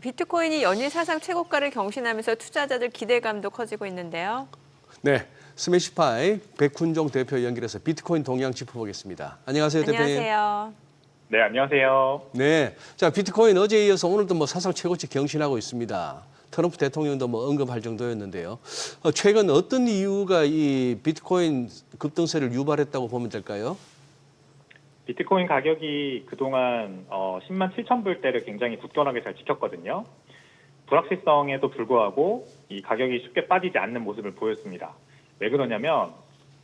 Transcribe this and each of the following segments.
비트코인이 연일 사상 최고가를 경신하면서 투자자들 기대감도 커지고 있는데요. 네, 스매시파이 백훈종 대표 연결해서 비트코인 동향 짚어보겠습니다. 안녕하세요, 대표님. 안녕하세요. 네, 안녕하세요. 네, 자 비트코인 어제에 이어서 오늘도 뭐 사상 최고치 경신하고 있습니다. 트럼프 대통령도 뭐 언급할 정도였는데요. 어, 최근 어떤 이유가 이 비트코인 급등세를 유발했다고 보면 될까요? 비트코인 가격이 그동안 어, 10만 7천 불대를 굉장히 굳건하게 잘 지켰거든요. 불확실성에도 불구하고 이 가격이 쉽게 빠지지 않는 모습을 보였습니다. 왜 그러냐면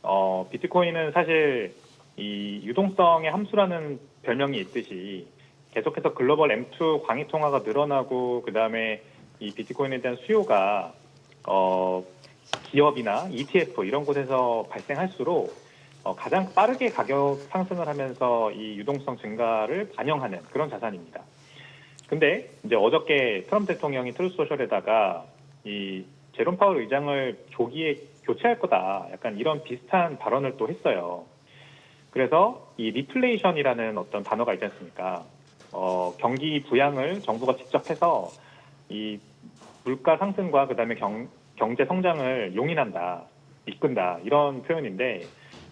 어, 비트코인은 사실 이 유동성의 함수라는 별명이 있듯이 계속해서 글로벌 M2 광의 통화가 늘어나고 그 다음에 이 비트코인에 대한 수요가 어, 기업이나 ETF 이런 곳에서 발생할수록 어, 가장 빠르게 가격 상승을 하면서 이 유동성 증가를 반영하는 그런 자산입니다. 근데 이제 어저께 트럼프 대통령이 트루스 소셜에다가 이 제롬 파월 의장을 조기에 교체할 거다. 약간 이런 비슷한 발언을 또 했어요. 그래서 이 리플레이션이라는 어떤 단어가 있지 않습니까? 어, 경기 부양을 정부가 직접 해서 이 물가 상승과 그다음에 경, 경제 성장을 용인한다, 이끈다 이런 표현인데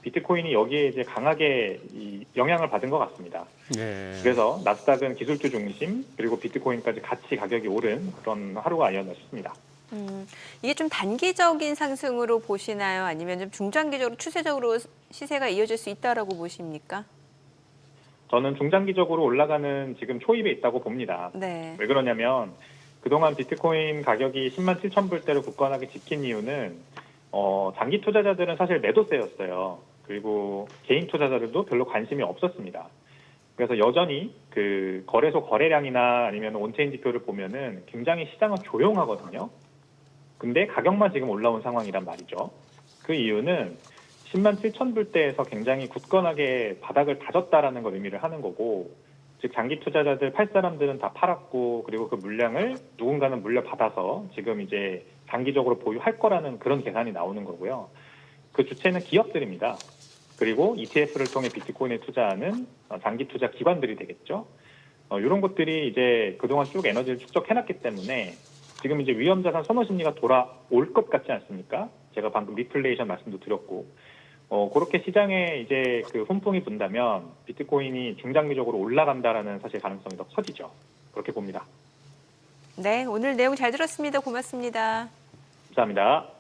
비트코인이 여기에 이제 강하게 이 영향을 받은 것 같습니다. 네. 그래서 나스닥은 기술주 중심 그리고 비트코인까지 같이 가격이 오른 그런 하루가 아니었나 싶습니다. 음, 이게 좀 단기적인 상승으로 보시나요? 아니면 좀 중장기적으로 추세적으로 시세가 이어질 수 있다라고 보십니까? 저는 중장기적으로 올라가는 지금 초입에 있다고 봅니다. 네. 왜 그러냐면 그동안 비트코인 가격이 10만 7천 불대를 굳건하게 지킨 이유는 어, 장기 투자자들은 사실 매도세였어요. 그리고 개인 투자자들도 별로 관심이 없었습니다. 그래서 여전히 그 거래소 거래량이나 아니면 온체인 지표를 보면은 굉장히 시장은 조용하거든요. 근데 가격만 지금 올라온 상황이란 말이죠. 그 이유는 10만 7천 불대에서 굉장히 굳건하게 바닥을 다졌다라는 걸 의미를 하는 거고, 즉 장기 투자자들 팔 사람들은 다 팔았고, 그리고 그 물량을 누군가는 물려받아서 지금 이제 장기적으로 보유할 거라는 그런 계산이 나오는 거고요. 그 주체는 기업들입니다. 그리고 ETF를 통해 비트코인에 투자하는 어, 장기 투자 기관들이 되겠죠. 어, 이런 것들이 이제 그동안 쭉 에너지를 축적해놨기 때문에 지금 이제 위험자산 선호 심리가 돌아올 것 같지 않습니까? 제가 방금 리플레이션 말씀도 드렸고, 어, 그렇게 시장에 이제 그 훈풍이 분다면 비트코인이 중장기적으로 올라간다라는 사실 가능성이 더 커지죠. 그렇게 봅니다. 네, 오늘 내용 잘 들었습니다. 고맙습니다. 감사합니다.